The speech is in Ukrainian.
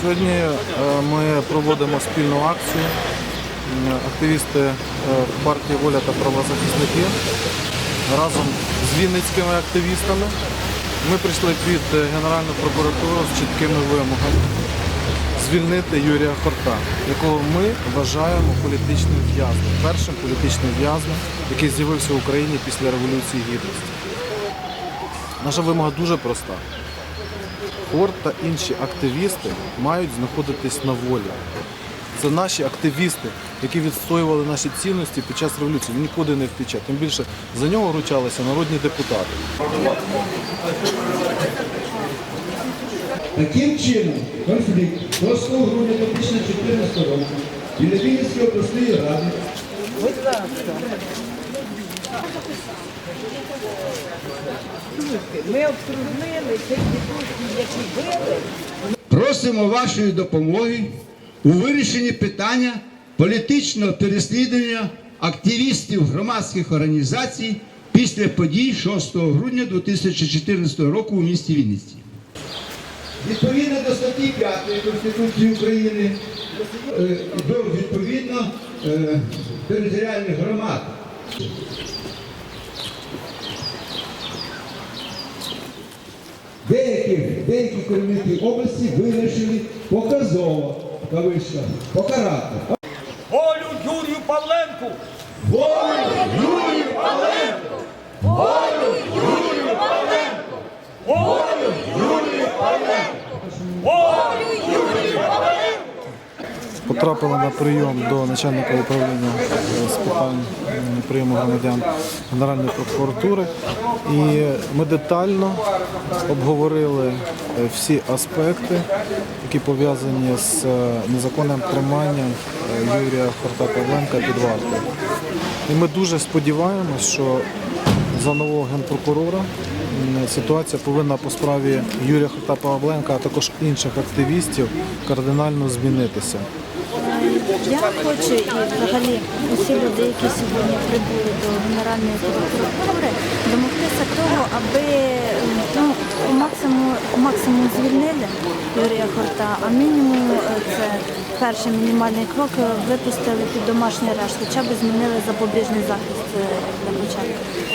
Сьогодні е, ми проводимо спільну акцію. Активісти е, партії Воля та правозахисники разом з вінницькими активістами. Ми прийшли під е, Генеральну прокуратуру з чіткими вимогами звільнити Юрія Хорта, якого ми вважаємо політичним в'язнем, першим політичним в'язнем, який з'явився в Україні після Революції Гідності. Наша вимога дуже проста. Хорт та інші активісти мають знаходитись на волі. Це наші активісти, які відстоювали наші цінності під час революції. Він нікуди не втече. Тим більше за нього ручалися народні депутати. Таким чином, конфлікт 6 грудня 2014 року біля Вінницької обласної ради Ми обкружили цих дітей, які били. просимо вашої допомоги у вирішенні питання політичного переслідування активістів громадських організацій після подій 6 грудня 2014 року у місті Вінниці. Відповідно до статті 5 Конституції України е, до відповідно е, територіальних громад. Деякі, деякі керівники області вирішили показово в кавичках, покарати. Волю Юрію Павленку! Потрапили на прийом до начальника управління з питань прийому громадян Генеральної прокуратури. І ми детально обговорили е, всі аспекти, які пов'язані з е, незаконним триманням е, Юрія Хорта Павленка під вартою. І ми дуже сподіваємось, що за нового генпрокурора ситуація повинна по справі Юрія Хорта Павленка, а також інших активістів кардинально змінитися. Я хочу і взагалі усі люди, які сьогодні прибули до Генеральної прокуратури, домогтися того, аби ну, максимум, максимум звільнили Юрія Хорта, а мінімум е, це перший мінімальний крок е, випустили під домашній арешт, хоча б змінили запобіжний захист е, для початку.